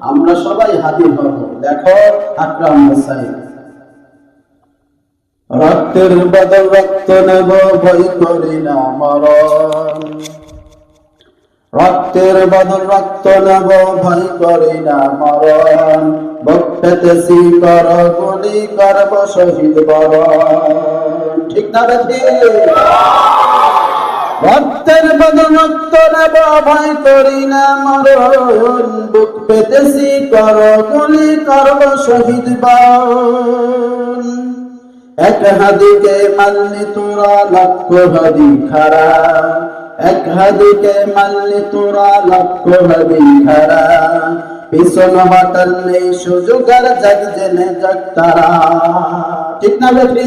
আমরা সবাই হাজির হব। দেখো, আকরাম হোসাইন। রক্তের বদল রক্ত নেব, ভয় করি না মরণ। রক্তের বদল রক্ত নেব, ভয় করি না মরণ। বক্তেছি কর গুলি করব শহীদ বরণ। ঠিক না দেখি রক্তের বদল রক্ত নেব, ভয় করি না, মরণ বুক পেতেছি, কর গুলি করব শহীদ বরণ এক হাদিকে মানলি তোরা লক্ষ হাদি খারা, এক হাদিকে মানলি তোরা লক্ষ হাদি খারা। পিছন হটার নেই সুযোগ, আর জাগ জেনে জাগ তারা। ঠিক না বেটি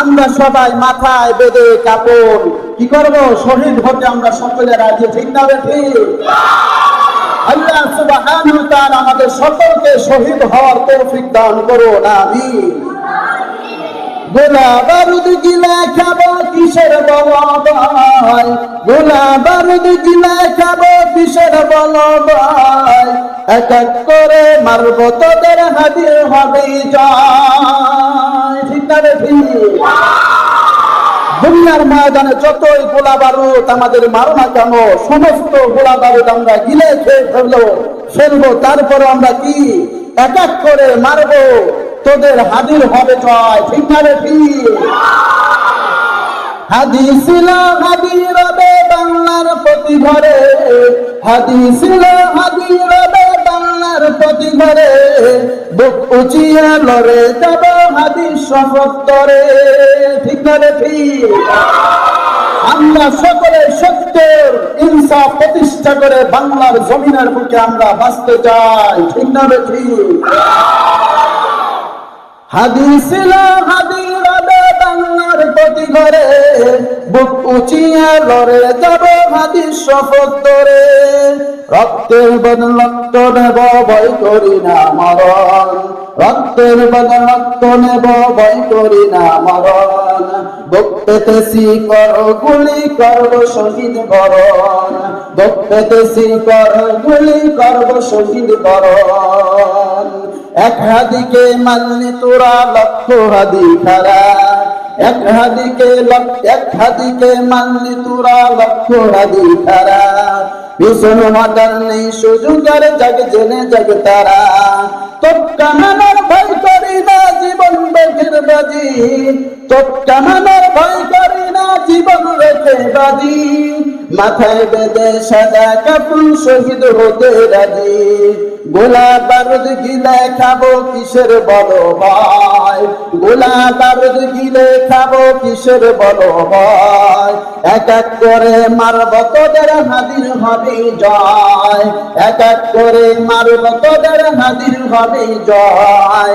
আমরা সবাই মাথায় বেদে কাপড়। কি করব? শহীদ হতে আমরা সকলে রাজি, ঠিক না আমাদের সকলকে শহীদ হওয়ার তৌফিক দান করুন, আমিন। গোলা বারুদ গিলা খাব কিসের বল ভাই গোলা বারুদ গিলা খাব কিসের বল ভাই এক এক করে মারব তোদের হাদির হবে জয় ঠিক না রে ঠিক দুনিয়ার ময়দানে যতই গোলা বারুদ আমাদের মারো না কেন সমস্ত গোলা বারুদ আমরা গিলে খেয়ে ফেলব ফেলব, তারপরে আমরা কি? এক এক করে মারবো। তোদের হাজির হবে জয়, ঠিক না রে ঠিক হাদি ছিল হাদি বাংলার প্রতি ঘরে। হাদি ছিল বুক উঁচিয়ে লড়ে যাব হাদিস ঠিক আমরা সকলে সত্যের ইনসাফ প্রতিষ্ঠা করে বাংলার জমিনের বুকে আমরা বাঁচতে চাই। ঠিক না ঠিক? হাদিস হাদি বাংলার প্রতি ঘরে, বুক উঁচিয়ে লড়ে যাব হাদিস শপথ রক্তের বদল রক্ত নেব, ভয় করি না মরণ। রক্তের বদল রক্ত নেব, ভয় করি না মরণ। বুক পেতেছি কর, গুলি করব শহীদ বরণ। বুক পেতেছি কর, গুলি করব শহীদ এক হাদিকে মানলি তোরা লক্ষ হাদি খারা এক হাদিকে এক হাদিকে মানলি তোরা লক্ষ হাদি তারা ভীষণ মাতার নেই সুযোগের জাগ, জেনে জাগ তারা। তোর মানার ভয় করি না জীবন বেগের বাজি। তোট্টা মানার ভয় করি না জীবন রেখে বাজি। মাথায় বেদে সাদা কাপুর শহীদ হতে রাজি। গোলা বারুদ গিলে খাব কিসের বলো ভাই গোলা বারুদ গিলে খাব কিসের বলো ভাই এক এক করে মারব তোদের হাদির হবে জয়। এক এক করে মারব তোদের হাদির হবে জয়।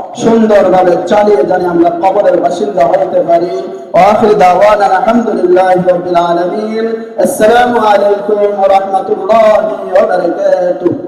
সুন্দরভাবে চালিয়ে জানি আমরা কবরের বাসিন্দা হতে পারি আখির দাওয়ানা আলহামদুলিল্লাহি রাব্বিল আলামিন আসসালামু আলাইকুম ওয়া রাহমাতুল্লাহি ওয়া বারাকাতুহু